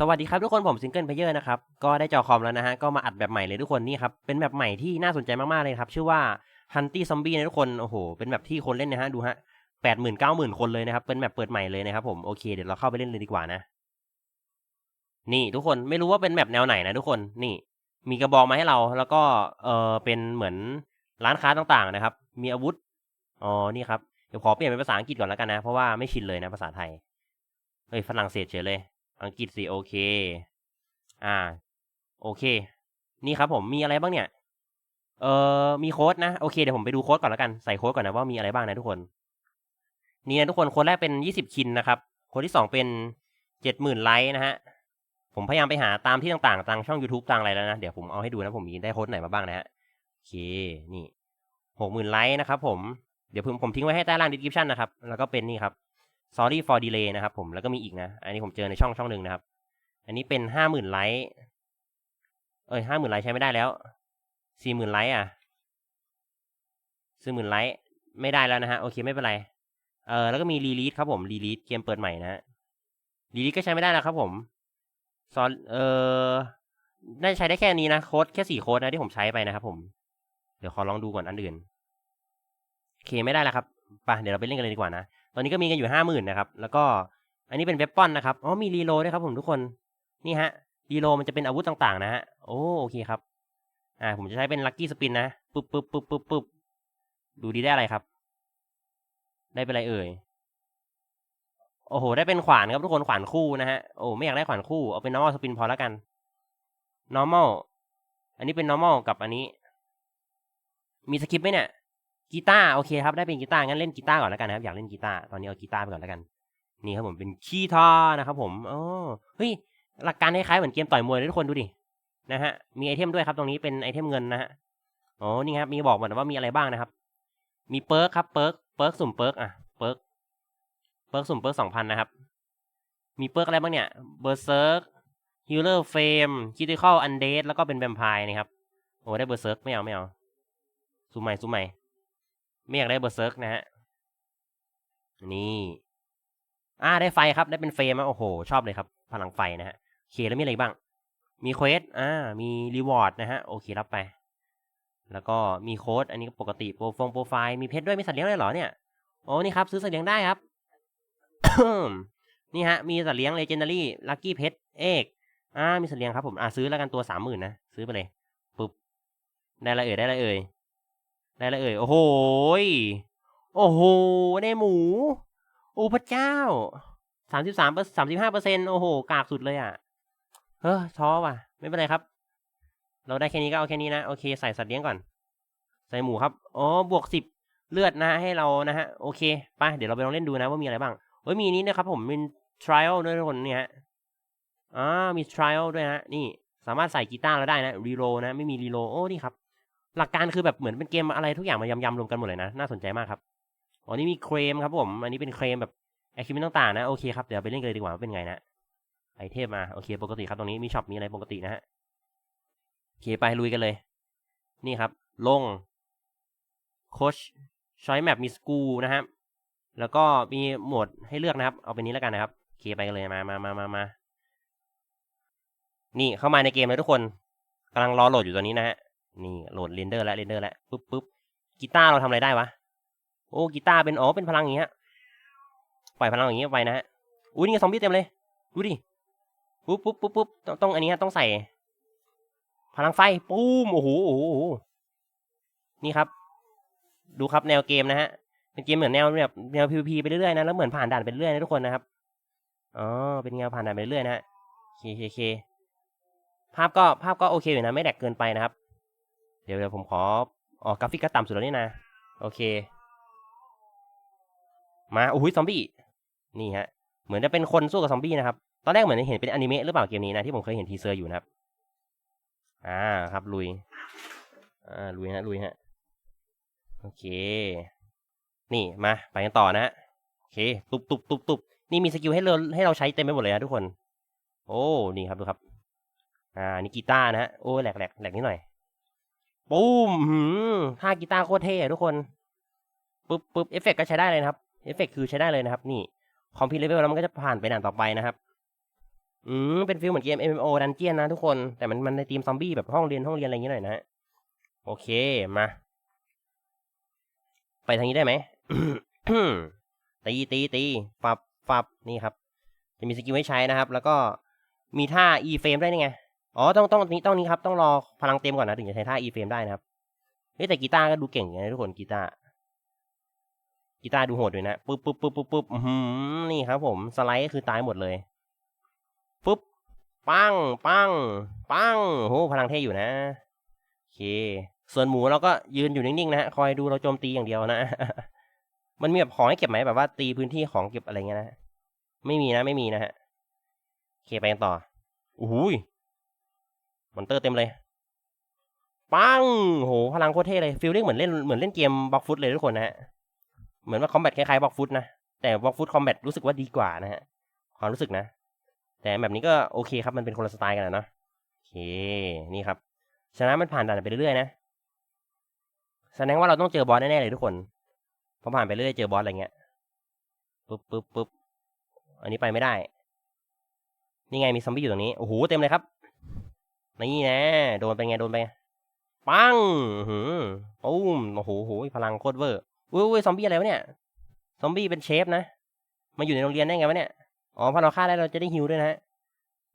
สวัสดีครับทุกคนผมซิงเกิลเพเยอร์นะครับ ก็ได้จอคอมแล้วนะฮะ ก็มาอัดแบบใหม่เลยทุกคนนี่ครับ เป็นแบบใหม่ที่น่าสนใจมาก ๆ เลยครับ ชื่อว่า Hunty Zombie นะทุกคน โอ้โห เป็นแบบที่คนเล่นนะฮะ ดูฮะแปดหมื่นเก้าหมื่นคนเลยนะครับ เป็นแบบเปิดใหม่เลยนะครับผม โอเค เดี๋ยวเราเข้าไปเล่นเลยดีกว่านะ นี่ทุกคนไม่รู้ว่าเป็นแบบแนวไหนนะทุกคนนี่ มีกระบอกมาให้เราแล้วก็เออเป็นเหมือนร้านค้าต่างๆนะครับ มีอาวุธอ๋อนี่ครับเดี๋ยวขอเปลี่ยนเป็นภาษาอังกฤษก่อนแล้วกันนะ เพราะว่าไม่ชินเลยนะภาษาไทยเฮ้ยฝรั่งเศสเฉยเลย อังกฤษสิโอเค อ่า โอเค นี่ครับผมมีอะไรบ้างเนี่ย เอ่อมีโค้ดนะ โอเคเดี๋ยวผมไปดูโค้ดก่อนแล้วกัน ใส่โค้ดก่อนนะว่ามีอะไรบ้างนะทุกคน นี่นะทุกคนโค้ดแรกเป็นยี่สิบคินนะครับโค้ดที่สองเป็นเจ็ดหมื่นไลค์นะฮะ ผมพยายามไปหาตามที่ต่างๆตามช่อง YouTube ต่างอะไรแล้วนะ เดี๋ยวผมเอาให้ดูนะผมมีได้โค้ดไหนมาบ้างนะฮะ โอเค นี่หกหมื่นไลค์นะครับผม เดี๋ยวผมผมทิ้งไว้ให้ใต้ล่าง description นะครับ แล้วก็เป็นนี่ครับ sorry for delay นะครับผมแล้วก็มีอีกนะ อันนี้ผมเจอในช่องช่องหนึ่งนะครับ อันนี้เป็นห้าหมื่นไลค์เอ้ยห้าหมื่นไลค์ใช้ไม่ได้แล้วสี่หมื่นไลค์อะสี่หมื่นไลค์ไม่ได้แล้วนะฮะโอเคไม่เป็นไรเออแล้วก็มีรีลีสครับผมรีลีสเกมเปิดใหม่นะฮะรีลีสก็ใช้ไม่ได้แล้วครับผมซอนเออได้ใช้ได้แค่นี้นะโค้ดแค่สี่โค้ดนะที่ผมใช้ไปนะครับผมเดี๋ยวขอลองดูก่อนอันอื่นโอเคไม่ได้แล้วครับไปเดี๋ยวเราไปเล่นกันเลยดีกว่านะ อนนี้ก็มีกันอยู่ห้าหมื่นนะครับ แล้วก็อันนี้เป็นเว็บปอนนะครับ อ๋อมีรีโลด้วยครับผมทุกคน นี่ฮะ รีโลมันจะเป็นอาวุธต่างๆ นะฮะ โอ้โอเคครับ อ่า ผมจะใช้เป็นลัคกี้สปินนะ ปึ๊บปึ๊บปึ๊บปึ๊บปึ๊บดูดีได้อะไรครับ ได้เป็นอะไรเอ่ย โอ้โห ได้เป็นขวานครับทุกคน ขวานคู่นะฮะ โอ้ไม่อยากได้ขวานคู่ เอาเป็น normal spin พอแล้วกัน normal อันนี้เป็น normal กับอันนี้ มีสคริปต์ไหมเนี่ย กีตาร์โอเคครับได้เป็นกีตาร์งั้นเล่นกีตาร์ก่อนแล้วกันนะครับอยากเล่นกีตาร์ตอนนี้เอากีตาร์ไปก่อนแล้วกัน นี่ครับผมเป็นคีทานะครับผมอ๋อเฮ้ยหลักการคล้ายๆเหมือนเกมต่อยมวยเลยทุกคนดูดินะฮะมีไอเทมด้วยครับตรงนี้เป็นไอเทมเงินนะฮะอ๋อนี่ครับมีบอกหมดว่ามีอะไรบ้างนะครับ มีเปิร์กครับเปิร์กเปิร์กสุ่มเปิร์กอะเปิร์กเปิร์กสุ่มเปิร์กสองพันนะครับ มีเปิร์กอะไรบ้างเนี่ยเบอร์เซิร์กฮิลเลอร์เฟมคิติคอลอันเดสแล้วก็เป็นแวมไพร์นะครับโอ้ได้เบอร์เซิร์กไม่เอาไม่เอาสุ่มใหม่สุ่มใหม่ ไม่อยากได้เบอร์เซิร์กนะฮะ นี่อ่าได้ไฟครับ ได้เป็นเฟรมอะโอ้โห ชอบเลยครับ พลังไฟนะฮะโอเคแล้วมีอะไรบ้าง มีเควสอ่า มีรีวอร์ดนะฮะ โอเครับไป แล้วก็มีโค้ด อันนี้ก็ปกติโปรฟงโปรไฟล์ มีเพชรด้วย มีสัตว์เลี้ยงเลยเหรอเนี่ย โอ้นี่ครับ ซื้อสัตว์เลี้ยงได้ครับ นี่ฮะ มีสัตว์เลี้ยงเลเจนดารี่ ลัคกี้เพชร เอก อ่า มีสัตว์เลี้ยงครับผม อ่าซื้อแล้วกันตัวสามหมื่นนะ ซื้อไปเลย ปุ๊บ ได้ละเอ่ย ได้ละเอ่ย ได้แล้วเอ่ย โอ้โหโอ้โห ได้หมู โอ้พระเจ้าสามสิบสามสามสิบห้าเปอร์เซ็นโอ้โห กากสุดเลยอะ เฮ้อท้อว่ะ ไม่เป็นไรครับ เราได้แค่นี้ก็เอาแค่นี้นะ โอเค ใส่สัตว์เลี้ยงก่อน ใส่หมูครับ อ๋อ บวกสิบเลือดนะให้เรานะฮะ โอเค ไป เดี๋ยวเราไปลองเล่นดูนะว่ามีอะไรบ้างเฮ้ย มีนี้นะครับผม มี trial ด้วยทุกคนเนี่ยฮะอ่ามี trial ด้วยฮะ นี่ สามารถใส่กีตาร์แล้วได้นะ reroll นะ ไม่มี reroll โอ้ นี่ครับ หลักการคือแบบเหมือนเป็นเกมอะไรทุกอย่างมายำๆรวมกันหมดเลยนะ น่าสนใจมากครับ อ๋อ นี่มีเครมครับผม อันนี้เป็นเครมแบบแอคทิวิตต่างๆนะ โอเคครับ เดี๋ยวไปเล่นกันเลยดีกว่าว่าเป็นไงนะ ไอเทมมา โอเค ปกติครับตรงนี้มีช็อปมีอะไรปกตินะฮะ โอเคไปลุยกันเลย นี่ครับ ลง โคชชอยแมปมีสกูนะครับแล้วก็มีโหมดให้เลือกนะครับ เอาเป็นนี้แล้วกันนะครับ โอเคไปกันเลย มามามามามานี่เข้ามาในเกมเลยทุกคนกำลังรอโหลดอยู่ตอนนี้นะฮะ นี่โหลดเรนเดอร์แล้วเรนเดอร์แล้วปุ๊บปุ๊บกีตาร์เราทำอะไรได้วะ โอ้กีตาร์เป็นอ๋อเป็นพลังอย่างเงี้ยปล่อยพลังอย่างเงี้ยไปนะฮะอุ้ยนี่ซอมบี้เต็มเลยดูดิปุ๊บปุ๊บปุ๊บปุ๊บต้องต้องอันนี้ต้องใส่ พลังไฟปุ้มโอ้โหโอ้โหโอ้โหนี่ครับ ดูครับแนวเกมนะฮะเป็นเกมเหมือนแนวแบบแนว PVP ไปเรื่อยๆนะแล้วเหมือนผ่านด่านไปเรื่อยนะทุกคนนะครับอ๋อเป็นแนวผ่านด่านไปเรื่อยนะฮะเคเคเคภาพก็ภาพก็โอเคอยู่นะไม่แดกเกินไปนะครับ เดี๋ยวเดี๋ยวผมขอออกกราฟิกก็ต่ำสุดแล้วนี่นะ โอเค มาโอ้ยซอมบี้ นี่ฮะ เหมือนจะเป็นคนสู้กับซอมบี้นะครับ ตอนแรกเหมือนเห็นเป็นอนิเมะหรือเปล่าเกมนี้นะที่ผมเคยเห็นทีเซอร์อยู่นะครับ อ่าครับลุย อ่าลุยฮะลุยฮะ โอเค นี่มาไปกันต่อนะฮะ โอเค ตุบตุบตุบตุบนี่มีสกิลให้เราให้เราใช้เต็มไปหมดเลยนะทุกคน โอ้ นี่ครับดูครับ อ่า นี่กีตาร์นะฮะ โอ้แหลกแหลกแหลกนิดหน่อย ปุ้มท่ากีตาร์โคตรเท่ทุกคนปุ๊บปุ๊บเอฟเฟกก็ใช้ได้เลยนะครับ เอฟเฟกคือใช้ได้เลยนะครับ นี่ คอมพิวเลเวลแล้วมันก็จะผ่านไปด่านต่อไปนะครับ อืม เป็นฟิลเหมือนเกม MMO ดันเจียนนะทุกคน แต่มันมันในทีมซอมบี้แบบห้องเรียนห้องเรียนอะไรอย่างเงี้ยหน่อยนะฮะโอเค มา ไปทางนี้ได้ไหมตีตีตีฟับฟับนี่ครับ จะมีสกิลให้ใช้นะครับ แล้วก็มีท่า e frame ได้นี่ไง อ๋อต้องต้องนี้ต้องนี้ครับต้องรอพลังเต็มก่อนนะถึงจะใช้ท่า e frame ได้นะครับเฮ้แต่กีตาร์ก็ดูเก่งอย่างนะทุกคนกีตาร์กีตาร์ดูโหดด้วยนะปุ๊บปุ๊บปุ๊บปุ๊บปุ๊บนี่ครับ ผมสไลด์ก็คือตายหมดเลยปุ๊บปังปังปังโหพลังเท่อยู่นะโอเค ส่วนหมูเราก็ยืนอยู่นิ่งๆนะคอยดูเราโจมตีอย่างเดียวนะมันมีแบบของให้เก็บไหมแบบว่าตีพื้นที่ของเก็บอะไรเงี้ยนะไม่มีนะไม่มีนะฮะโอเคไปกันต่อโอ้โหย มอนเตอร์เต็มเลยปังโหพลังโคตรเท่เลยฟีลลิ่งเหมือนเล่นเหมือนเล่นเกมบล็อกฟุตเลยทุกคนนะฮะเหมือนว่าคอมแบทคล้ายๆบล็อกฟุตนะแต่บล็อกฟุตคอมแบทรู้สึกว่าดีกว่านะฮะความรู้สึกนะ แต่แบบนี้ก็โอเคครับมันเป็นคนละสไตล์กันนะเนาะโอเคนี่ครับ ชนะมันผ่านด่านไปเรื่อยๆนะแสดงว่าเราต้องเจอบอสแน่ๆเลยทุกคนพอผ่านไปเรื่อยๆเจอบอสอะไรเงี้ยปึ๊บปึ๊บปึ๊บอันนี้ไปไม่ได้ นี่ไงมีซอมบี้อยู่ตรงนี้โอ้โหเต็มเลยครับ นี่นะ โดนไปไง โดนไป ปังหืมปุ้ม โอ้โหโหพลังโคตรเวอร์อุ้ยอุ้ยซอมบี้อะไรวะเนี่ย ซอมบี้เป็นเชฟนะ มาอยู่ในโรงเรียนได้ไงวะเนี่ย อ๋อ พอเราฆ่าได้เราจะได้ฮิวด้วยนะฮะ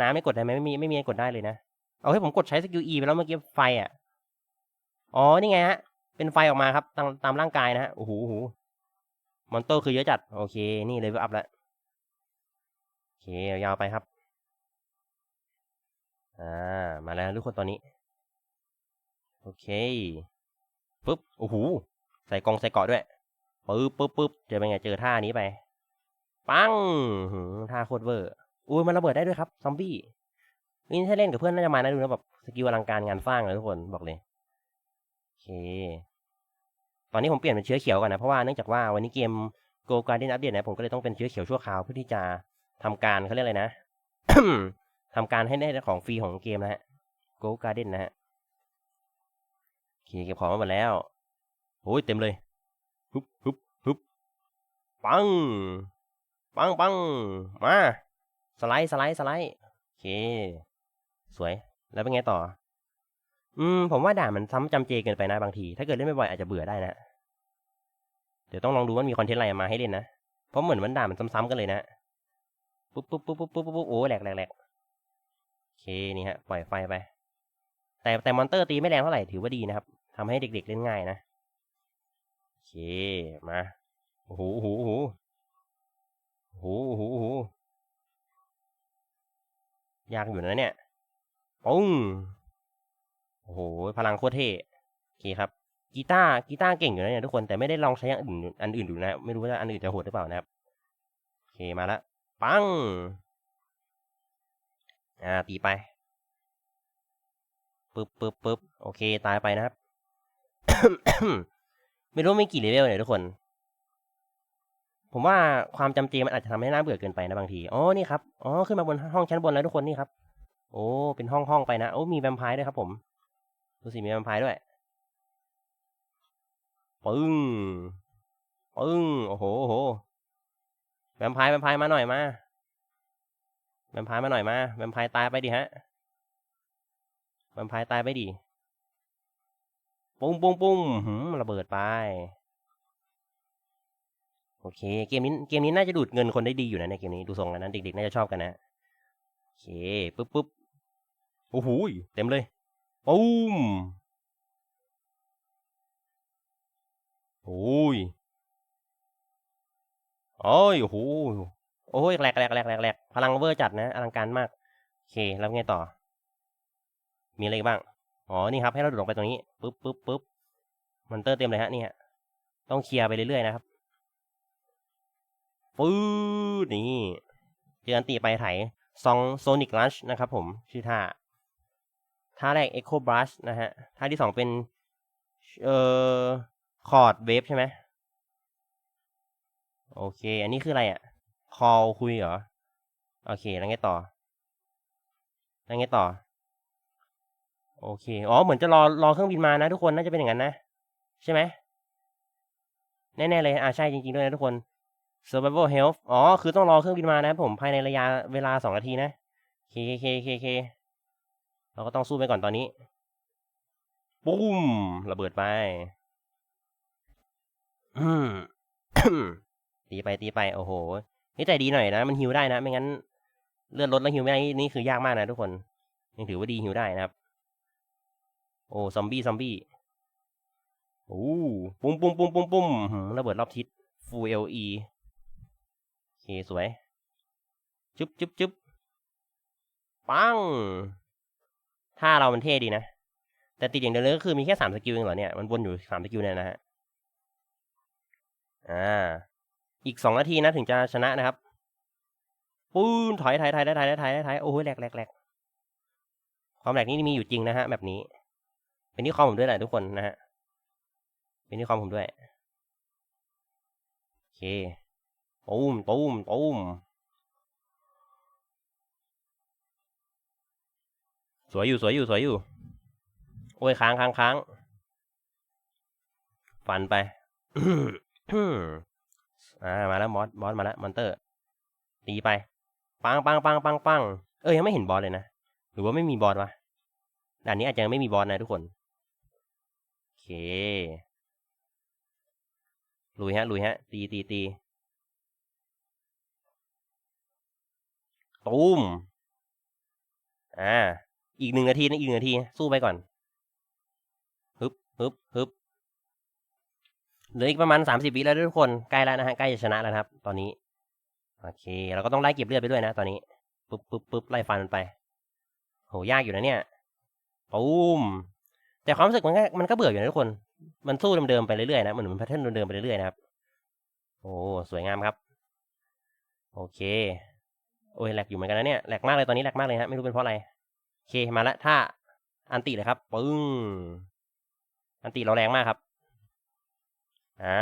น้ำไม่กดได้ไหมไม่มี ไม่มีกดได้เลยนะ เอาให้ผมกดใช้สกิล E ไปแล้วเมื่อกี้ไฟอะ อ๋อ นี่ไงฮะ เป็นไฟออกมาครับ ตามตามร่างกายนะฮะ โอ้โหโอ้โหมอนเตอร์คือเยอะจัด โอเค นี่เลยอัพแล้วโอเค ยาวไปครับ อ่า มาแล้วทุกคนตอนนี้ โอเคปึ๊บ โอ้โห ใส่กองใส่เกาะด้วย ปึ๊บปึ๊บปึ๊บเจอเป็นไง เจอท่านี้ไป ปังท่าโคตรเวอร์ อุ้ย มันระเบิดได้ด้วยครับ ซอมบี้ นี่ถ้าเล่นกับเพื่อนน่าจะมานะดูนะแบบสกิลอลังการงานสร้างเลยทุกคนบอกเลย โอเค ตอนนี้ผมเปลี่ยนเป็นเชื้อเขียวก่อนนะ เพราะว่าเนื่องจากว่าวันนี้เกม Go Garden อัปเดตนะ ผมก็เลยต้องเป็นเชื้อเขียวชั่วคราวเพื่อที่จะทำการเขาเรียกอะไรนะ ทำการให้ได้ของฟรีของเกมนะฮะ Go Garden นะฮะโอเคเก็บของมาหมดแล้วโอ้ยเต็มเลยฮึบฮึบฮึบปัง ปังปังมา สไลด์สไลด์สไลด์โอเค สวยแล้วเป็นไงต่อ อืม ผมว่าด่ามันซ้ำจำเจเกินไปนะบางที ถ้าเกิดเล่นไม่บ่อยอาจจะเบื่อได้นะ เดี๋ยวต้องลองดูว่ามีคอนเทนต์อะไรมาให้เล่นนะ เพราะเหมือนมันด่ามันซ้ำๆกันเลยนะ ปุ๊บปุ๊บปุ๊บปุ๊บปุ๊บปุ๊บโอ้แหลกแหลกแหลก เคนี่ฮะปล่อยไฟไป แต่แต่มอนเตอร์ตีไม่แรงเท่าไหร่ถือว่าดีนะครับทำให้เด็กๆเล่นง่ายนะโอเคมาโอ้โหโอ้โหโอ้โหโอ้โหโอ้โหโอ้โหยากอยู่นะเนี่ยปุ้งโอ้โห พลังโคตรเท่โอเคครับ กีตาร์กีตาร์เก่งอยู่นะเนี่ยทุกคนแต่ไม่ได้ลองใช้อย่างอื่นอันอื่นดูนะ ไม่รู้ว่าอันอื่นจะโหดหรือเปล่านะครับ โอเคมาละปัง อ่าตีไปปึ๊บปึ๊บปึ๊บโอเค ตายไปนะครับ ไม่รู้ไม่กี่เลเวลเนี่ยทุกคน ผมว่าความจำเจมันอาจจะทำให้น่าเบื่อเกินไปนะบางที อ๋อ นี่ครับ อ๋อ ขึ้นมาบนห้องชั้นบนแล้วทุกคนนี่ครับ โอ้ เป็นห้องห้องไปนะ โอ้ มีแวมไพร์ด้วยครับผม ดูสิ มีแวมไพร์ด้วย ปึ้ง ปึ้ง โอ้โห โอ้โห แวมไพร์แวมไพร์มาหน่อยมา แวมพร์มาหน่อยมาแวมพร์ตายไปดิฮะแวมพร์ตายไปดิปุ้งปุ้งปุ้งหืมระเบิดไป โอเค เกมนี้เกมนี้น่าจะดูดเงินคนได้ดีอยู่นะในเกมนี้ดูทรงแล้วนะเด็กๆน่าจะชอบกันนะโอเคปึ๊บปึ๊บโอ้โหเต็มเลยปุ้มโอ้ยโอ้ยโอ้โห โอ้ยแหลกแหลกแหลกแหลกแหลกพลังเวอร์จัดนะอลังการมาก โอเค แล้วไงต่อ มีอะไรบ้าง อ๋อ นี่ครับ ให้เราดูดลงไปตรงนี้ ปึ๊บปึ๊บปึ๊บมอนเตอร์เต็มเลยฮะนี่ฮะ ต้องเคลียร์ไปเรื่อยๆนะครับ ปื๊ดนี่เจออันตีไปไถซองโซนิกลัชนะครับผม ชื่อท่า ท่าแรก Echo Brush นะฮะ ท่าที่สองเป็น เอ่อ คอร์ดเวฟใช่ไหม โอเค อันนี้คืออะไรอะ call คุยเหรอ โอเค แล้วไงต่อ แล้วไงต่อ โอเค อ๋อ เหมือนจะรอรอเครื่องบินมานะทุกคน น่าจะเป็นอย่างนั้นนะ ใช่ไหม แน่ ๆ เลย อ่าใช่จริง ๆ ด้วยนะทุกคน survival health อ๋อ คือต้องรอเครื่องบินมานะผมภายในระยะเวลาสองนาทีนะเคเคเคเคเราก็ต้องสู้ไปก่อนตอนนี้ปุ้มระเบิดไปอืมตีไปตีไป โอ้โห นี่แต่ดีหน่อยนะ มันฮิวได้นะ ไม่งั้นเลือดลดแล้วฮิวไม่ได้นี่คือยากมากนะทุกคนยังถือว่าดีฮิวได้นะครับ โอ้ซอมบี้ซอมบี้โอ้ปุ้มปุ้มปุ้มปุ้มปุ้มระเบิดรอบทิศ Full LE โอเคสวย จุ๊บจุ๊บจุ๊บปังท่าเรามันเท่ดีนะ แต่ติดอย่างเดียวเลยก็คือมีแค่สามสกิลเองเหรอเนี่ย มันวนอยู่สามสกิลเนี่ยนะฮะ อ่า อีกสองนาทีนะถึงจะชนะนะครับ ปูนถอยถอยถอยถอยถอยถอยถอยโอ้ยแหลกแหลกแหลกความแหลกนี่มีอยู่จริงนะฮะแบบนี้ เป็นที่คอมผมด้วยแหละทุกคนนะฮะเป็นที่คอมผมด้วยโอเคตูมตูมตูมสวยอยู่สวยอยู่สวยอยู่ โอ้ยค้างค้างค้างฝันไป อ่ามาแล้วมอสบอสมาแล้วมอนเตอร์ตีไปปังปังปังปังปังเอ้ยยังไม่เห็นบอสเลยนะหรือว่าไม่มีบอสวะด่านนี้อาจจะยังไม่มีบอสนะทุกคนโอเคลุยฮะลุยฮะ ตีตีตีตูมอ่าอีกหนึ่งนาทีนะอีกหนึ่งนาที สู้ไปก่อนฮึบฮึบฮึบ เหลืออีกประมาณสามสิบวิแล้วทุกคนใกล้แล้วนะฮะใกล้จะชนะแล้วครับ ตอนนี้โอเค เราก็ต้องไล่เก็บเลือดไปด้วยนะ ตอนนี้ปึ๊บปึ๊บปึ๊บไล่ฟันมันไปโหยากอยู่นะเนี่ยตูมแต่ความรู้สึกมันก็มันก็เบื่ออยู่นะทุกคน มันสู้เดิมๆไปเรื่อยๆนะเหมือนมันแพทเทิร์นเดิมๆไปเรื่อยๆนะครับโอ้สวยงามครับโอเค โอ้ยแหลกอยู่เหมือนกันนะเนี่ยแหลกมากเลยตอนนี้แหลกมากเลยฮะไม่รู้เป็นเพราะอะไรโอเคมาละถ้าอันติเลยครับปึ้งอันติเราแรงมากครับ อ่า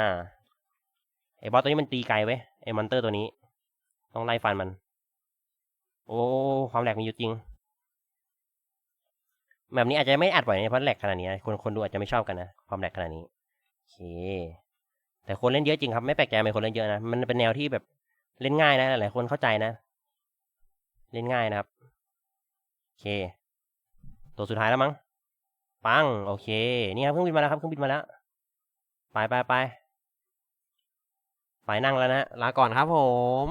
ไอ้บอสตัวนี้มันตีไกลไว้ไอ้มอนเตอร์ตัวนี้ ต้องไล่ฟันมัน โอ้ความแหลกมีอยู่จริง แบบนี้อาจจะไม่อัดบ่อยนะเพราะแหลกขนาดนี้คนคนดูอาจจะไม่ชอบกันนะความแหลกขนาดนี้โอเค แต่คนเล่นเยอะจริงครับไม่แปลกใจทำไมคนเล่นเยอะนะมันเป็นแนวที่แบบเล่นง่ายนะหลายคนเข้าใจนะ เล่นง่ายนะครับโอเค ตัวสุดท้ายแล้วมั้งปังโอเค นี่ครับเครื่องบินมาแล้วครับเครื่องบินมาแล้ว ไปไปไปไปนั่งแล้วนะลาก่อนครับผม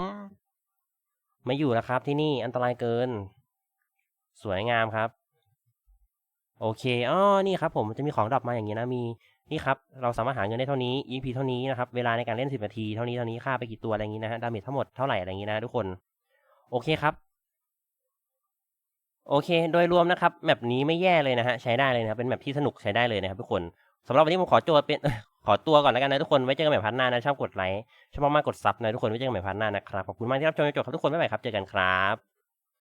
ไม่อยู่แล้วครับที่นี่อันตรายเกิน สวยงามครับ โอเคอ๋อนี่ครับ ผมจะมีของดรอปมาอย่างนี้นะมีนี่ครับ เราสามารถหาเงินได้เท่านี้ EP เท่านี้นะครับ เวลาในการเล่นสิบนาที เท่านี้ เท่านี้ ค่าไปกี่ตัวอะไรอย่างนี้นะฮะ ดาเมจทั้งหมดเท่าไหร่อะไรอย่างนี้นะทุกคน โอเคครับ โอเค โดยรวมนะครับ แมปนี้ไม่แย่เลยนะฮะ ใช้ได้เลยนะครับเป็นแมปที่สนุกใช้ได้เลยนะครับทุกคนสำหรับวันนี้ผมขอตัวเป็น ขอตัวก่อนแล้วกันนะทุกคน ไว้เจอกันใหม่พันหน้านะชอบกดไลค์ชอบมากๆกดซับนะทุกคน ไว้เจอกันใหม่พันหน้านะครับ ขอบคุณมากที่รับชมจนจบครับทุกคน บ๊ายบายครับ เจอกันครับ